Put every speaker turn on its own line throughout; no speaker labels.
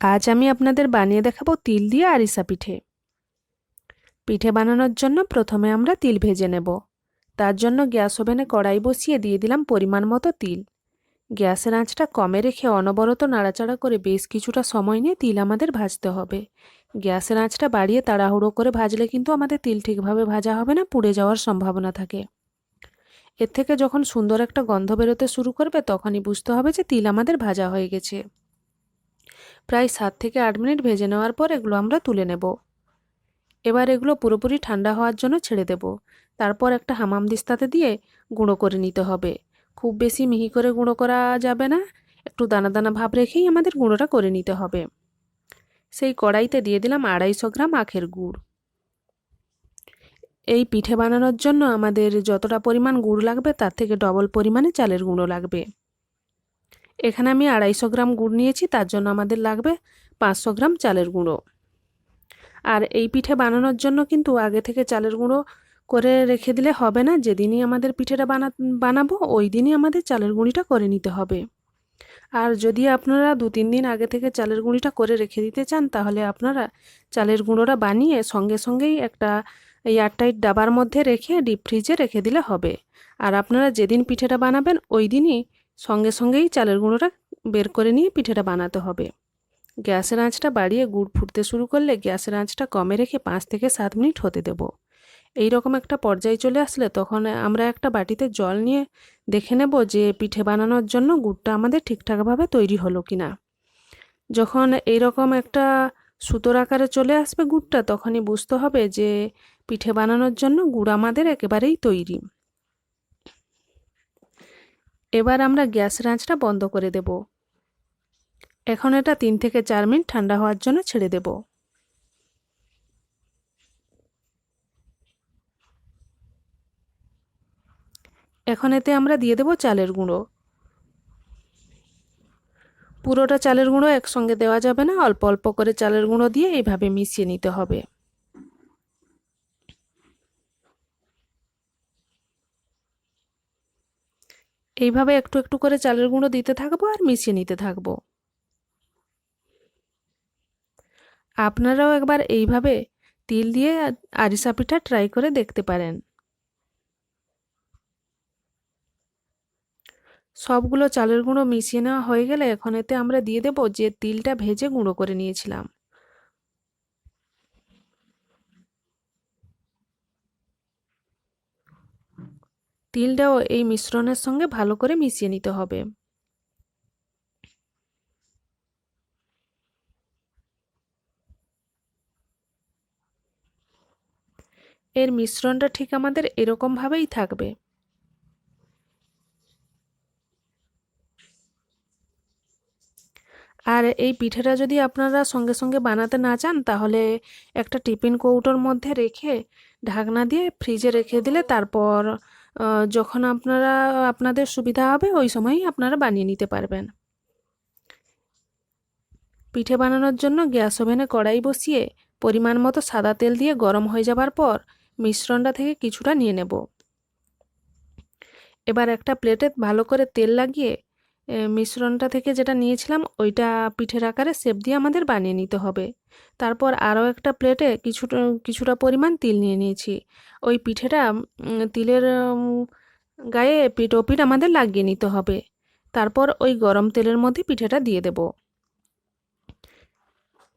আজ আমি আপনাদের বানিয়ে দেখাবো তিল দিয়ে আরিসা পিঠে। পিঠে বানানোর জন্য প্রথমে আমরা তিল ভেজে নেব। তার জন্য গ্যাস ওভেনে কড়াই বসিয়ে দিয়ে দিলাম পরিমাণ মতো তিল। গ্যাসের আঁচটা কমে রেখে অনবরত নাড়াচাড়া করে বেশ কিছুটা সময় নিয়ে তিল আমাদের ভাজতে হবে। গ্যাসের আঁচটা বাড়িয়ে তাড়াহুড়ো করে ভাজলে কিন্তু আমাদের তিল ঠিকভাবে ভাজা হবে না, পুড়ে যাওয়ার সম্ভাবনা থাকে। এর থেকে যখন সুন্দর একটা গন্ধ বেরোতে শুরু করবে, তখনই বুঝতে হবে যে তিল আমাদের ভাজা হয়ে গেছে। প্রায় সাত থেকে আট মিনিট ভেজে নেওয়ার পর এগুলো আমরা তুলে নেব। এবার এগুলো পুরোপুরি ঠান্ডা হওয়ার জন্য ছেড়ে দেব। তারপর একটা হামাম দিস্তাতে দিয়ে গুঁড়ো করে নিতে হবে। খুব বেশি মিহি করে গুঁড়ো করা যাবে না। একটু দানা দানা ভাব রেখেই আমাদের গুঁড়োটা করে নিতে হবে। সেই কড়াইতে দিয়ে দিলাম আড়াইশো গ্রাম আখের গুড়। এই পিঠে বানানোর জন্য আমাদের যতটা পরিমাণ গুড় লাগবে তার থেকে ডবল পরিমাণে চালের গুঁড়ো লাগবে। এখানে আমি আড়াইশো গ্রাম গুড় নিয়েছি, তার জন্য আমাদের লাগবে পাঁচশো গ্রাম চালের গুঁড়ো। আর এই পিঠে বানানোর জন্য কিন্তু আগে থেকে চালের গুঁড়ো করে রেখে দিলে হবে না, যেদিনই আমাদের পিঠেটা বানা, বানাবো ওই দিনই আমাদের চালের গুঁড়িটা করে নিতে হবে। আর যদি আপনারা দু তিন দিন আগে থেকে চালের গুঁড়িটা করে রেখে দিতে চান, তাহলে আপনারা চালের গুঁড়োটা বানিয়ে সঙ্গে সঙ্গেই একটা এয়ারটাইট ডাবার মধ্যে রেখে ডিপ ফ্রিজে রেখে দিলে হবে। আর আপনারা যেদিন পিঠেটা বানাবেন, ওই দিনই সঙ্গে সঙ্গেই চালের গুঁড়োটা বের করে নিয়ে পিঠেটা বানাতে হবে। গ্যাসের আঁচটা বাড়িয়ে গুড় ফুটতে শুরু করলে গ্যাসের আঁচটা কমে রেখে পাঁচ থেকে সাত মিনিট হতে দেব। এই রকম একটা পর্যায়ে চলে আসলে তখন আমরা একটা বাটিতে জল নিয়ে দেখে নেব যে পিঠে বানানোর জন্য গুড়টা আমাদের ঠিকঠাকভাবে তৈরি হলো কি না যখন এইরকম একটা সুতোর আকারে চলে আসবে গুড়টা, তখনই বুঝতে হবে যে পিঠে বানানোর জন্য গুড় আমাদের একেবারেই তৈরি। এবার আমরা গ্যাসের আঁচটা বন্ধ করে দেব। এখন এটা তিন থেকে চার মিনিট ঠান্ডা হওয়ার জন্য ছেড়ে দেব। এখন এতে আমরা দিয়ে দেব চালের গুঁড়ো। পুরোটা চালের গুঁড়ো একসঙ্গে দেওয়া যাবে না, অল্প অল্প করে চালের গুঁড়ো দিয়ে এইভাবে মিশিয়ে নিতে হবে। এইভাবে একটু একটু করে চালের গুঁড়ো দিতে থাকব আর মিশিয়ে নিতে থাকব। আপনারাও একবার এইভাবে তিল দিয়ে আরিসা পিঠা ট্রাই করে দেখতে পারেন। সবগুলো চালের গুঁড়ো মিশিয়ে নেওয়া হয়ে গেলে এখন এতে আমরা দিয়ে দেব যে তিলটা ভেজে গুঁড়ো করে নিয়েছিলাম। তিলটাও এই মিশ্রণের সঙ্গে ভালো করে মিশিয়ে নিতে হবে। এর মিশ্রণটা ঠিক আমাদের এরকমভাবেই থাকবে। আর এই পিঠেটা যদি আপনারা সঙ্গে সঙ্গে বানাতে না চান, তাহলে একটা টিফিন কৌটোর মধ্যে রেখে ঢাকনা দিয়ে ফ্রিজে রেখে দিলে তারপর যখন আপনারা, আপনাদের সুবিধা হবে, ওই সময়ই আপনারা বানিয়ে নিতে পারবেন। পিঠে বানানোর জন্য গ্যাস ওভেনে কড়াই বসিয়ে, পরিমাণ মতো সাদা তেল দিয়ে গরম হয়ে যাবার পর, মিশ্রণটা থেকে কিছুটা নিয়ে নেব। এবার একটা প্লেটে ভালো করে তেল লাগিয়ে মিশ্রণটা থেকে যেটা নিয়েছিলাম, ওইটা পিঠের আকারে শেপ দিয়ে আমাদের বানিয়ে নিতে হবে। তারপর আরও একটা প্লেটে কিছুটা কিছুটা পরিমাণ তিল নিয়ে নিয়েছি। ওই পিঠেটা তিলের গায়ে পিঠ ও পিঠ আমাদের লাগিয়ে নিতে হবে। তারপর ওই গরম তেলের মধ্যে পিঠেটা দিয়ে দেব।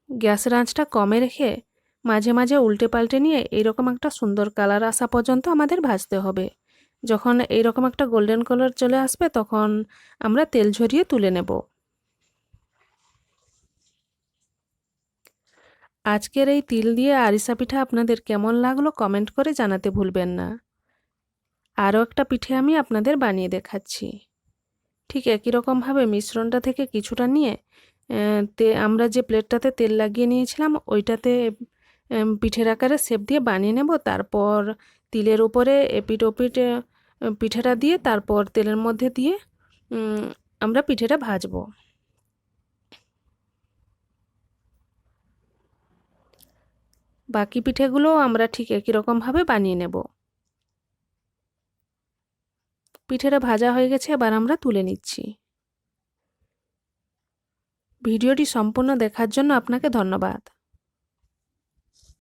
গ্যাসের আঁচটা কমে রেখে মাঝে মাঝে উল্টে পাল্টে নিয়ে এরকম একটা সুন্দর কালার আসা পর্যন্ত আমাদের ভাজতে হবে। যখন এইরকম একটা গোল্ডেন কালার চলে আসবে, তখন আমরা তেল ঝরিয়ে তুলে নেব। আজকের এই তিল দিয়ে আরিসা পিঠা আপনাদের কেমন লাগল কমেন্ট করে জানাতে ভুলবেন না। আরও একটা পিঠে আমি আপনাদের বানিয়ে দেখাচ্ছি। ঠিক একই রকমভাবে মিশ্রণটা থেকে কিছুটা নিয়ে তে, আমরা যে প্লেটটাতে তেল লাগিয়ে নিয়েছিলাম, ওইটাতে পিঠের আকারে শেপ দিয়ে বানিয়ে নেব। তারপর তিলের উপরে এপিট ওপিট পিঠেটা দিয়ে, তারপর তেলের মধ্যে দিয়ে আমরা পিঠেটা ভাজবো। বাকি পিঠেগুলো আমরা ঠিক একই রকমভাবে বানিয়ে নেব। পিঠেটা ভাজা হয়ে গেছে, এবার আমরা তুলে নিচ্ছি। ভিডিওটি সম্পূর্ণ দেখার জন্য আপনাকে ধন্যবাদ।